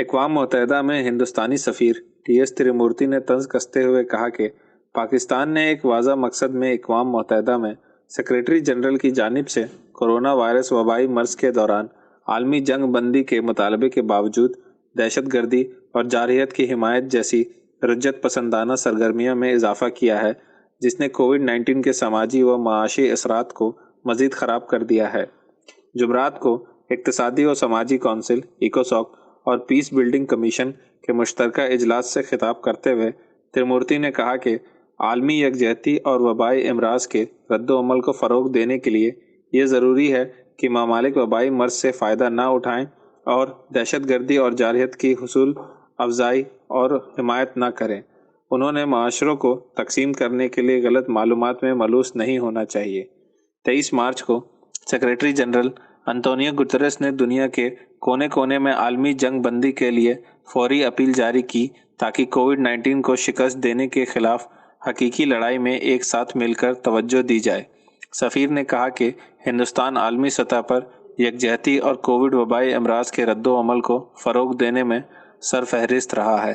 اقوام متحدہ میں ہندوستانی سفیر ٹی ایس تریمورتی نے طنز کستے ہوئے کہا کہ پاکستان نے ایک واضح مقصد میں اقوام متحدہ میں سیکریٹری جنرل کی جانب سے کرونا وائرس وبائی مرض کے دوران عالمی جنگ بندی کے مطالبے کے باوجود دہشت گردی اور جارحیت کی حمایت جیسی رجت پسندانہ سرگرمیوں میں اضافہ کیا ہے، جس نے کووڈ نائنٹین کے سماجی و معاشی اثرات کو مزید خراب کر دیا ہے۔ جمعرات کو اقتصادی و سماجی کونسل ایکوسوک اور پیس بلڈنگ کمیشن کے مشترکہ اجلاس سے خطاب کرتے ہوئے ترمورتی نے کہا کہ عالمی یکجہتی اور وبائی امراض کے رد و عمل کو فروغ دینے کے لیے یہ ضروری ہے کہ ممالک وبائی مرض سے فائدہ نہ اٹھائیں اور دہشت گردی اور جارحیت کی حصول، افزائی اور حمایت نہ کریں۔ انہوں نے معاشروں کو تقسیم کرنے کے لیے غلط معلومات میں ملوث نہیں ہونا چاہیے۔ تیئیس مارچ کو سیکریٹری جنرل انتونیو گترس نے دنیا کے کونے کونے میں عالمی جنگ بندی کے لیے فوری اپیل جاری کی تاکہ کووڈ نائنٹین کو شکست دینے کے خلاف حقیقی لڑائی میں ایک ساتھ مل کر توجہ دی جائے۔ سفیر نے کہا کہ ہندوستان عالمی سطح پر یکجہتی اور کووڈ وبائی امراض کے رد و عمل کو فروغ دینے میں سرفہرست رہا ہے۔